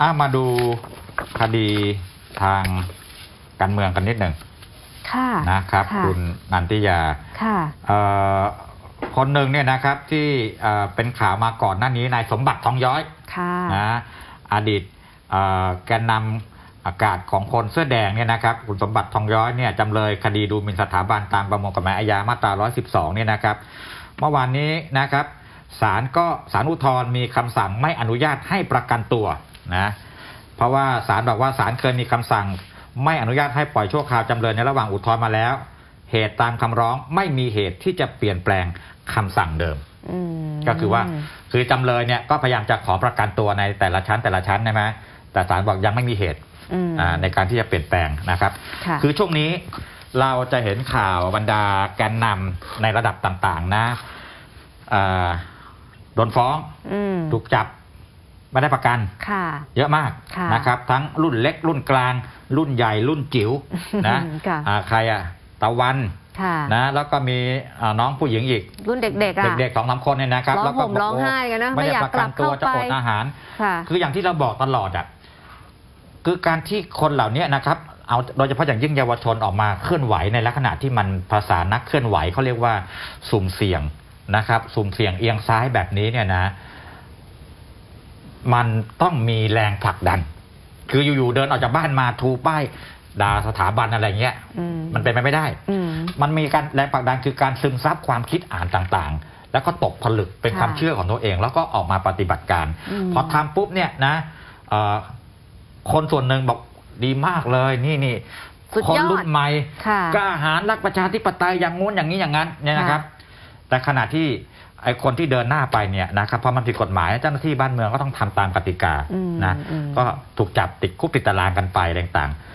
อะมาดูคดีทางการเมืองกันนิดหนึ่งค่ะนะครับค่ะคุณนันทิยาค่ะเอ่อคนหนึ่งเนี่ยนะครับที่เอ่อเป็นข่าวมาก่อนหน้านี้นายสมบัติทองย้อยค่ะนะอดีตเอ่อแกนนำอากาศของคนเสื้อแดงเนี่ยนะครับคุณสมบัติทองย้อยเนี่ยจำเลยคดีดูหมิ่นสถาบันตามประมวลกฎหมายอาญามาตรา 112 เนี่ยนะครับ เมื่อวานนี้นะครับศาลก็ศาลอุทธรณ์มีคำสั่งไม่อนุญาตให้ประกันตัว นะเพราะว่าศาลบอกว่าศาลเคยมีคำสั่ง ไม่อนุญาตให้ปล่อยชั่วคราวจำเลยในระหว่างอุทธรณ์มาแล้ว เหตุตามคำร้องไม่มีเหตุที่จะเปลี่ยนแปลงคำสั่งเดิมอืมก็คือว่าคือจำเลยเนี่ยก็พยายามจะขอประกันตัวในแต่ละชั้นแต่ละชั้นใช่ไหมแต่ศาลบอกยังไม่มีเหตุอืมอ่าในการที่จะเปลี่ยนแปลงนะครับค่ะคือช่วงนี้เราจะเห็นข่าวบรรดาแกนนำในระดับต่าง ๆ นะอ่าโดนฟ้องอืมถูกจับ ไม่ได้ประกัน ค่ะ เยอะมากค่ะนะครับ ทั้งรุ่นเล็กรุ่นกลาง รุ่นใหญ่รุ่นจิ๋วนะค่ะ อ่าใครอะตะวันค่ะ นะแล้วก็มีอ่าน้องผู้หญิงอีก รุ่นเด็กๆอะ เด็กๆสองสามคนเนี่ยนะครับร้องแล้วก็ห่มบร้องไห้กันนะไม่ไม่ได้อยากประกันกลับตัวเข้าจะไปอดอาหาร ค่ะ คืออย่างที่เราบอกตลอดอะคือการที่คนเหล่านี้นะครับ เอาโดยเฉพาะอย่างยิ่งเยาวชนออกมาเคลื่อนไหวในลักษณะที่มันภาษานักเคลื่อนไหวเขาเรียกว่า สุ่มเสี่ยงนะครับ สุ่มเสี่ยงเอียงซ้ายแบบนี้เนี่ยนะ มันต้องมีแรงผลักดัน คืออยู่ๆเดินออกจากบ้านมาทูป้ายด่าสถาบันอะไรเงี้ยอืมมันเป็นไปไม่ได้อืมมันมีการแรงผลักดันคือการซึมซับความคิดอ่านต่างๆ แล้วก็ตกผลึกเป็นค่ะความเชื่อของตัวเอง แล้วก็ออกมาปฏิบัติการอืมพอทำปุ๊บเนี่ยนะเอ่อคนส่วนหนึ่งบอกดีมากเลยนี่นี่สุดคนยอรุ่ดนใหม่ค่ะกล้าหาญรักประชาธิปไตยอย่างงู้นอย่างนี้อย่างนั้นเนี่ยนะครับ แต่ขณะที่ ไอ้คนที่เดินหน้าไปเนี่ยนะครับพอมันผิดกฎหมายเจ้าหน้าที่บ้านเมืองก็ต้องทำตามกติกาอืมนะอืมก็ถูกจับติดคุกติดตารางกันไปอะไรต่างๆ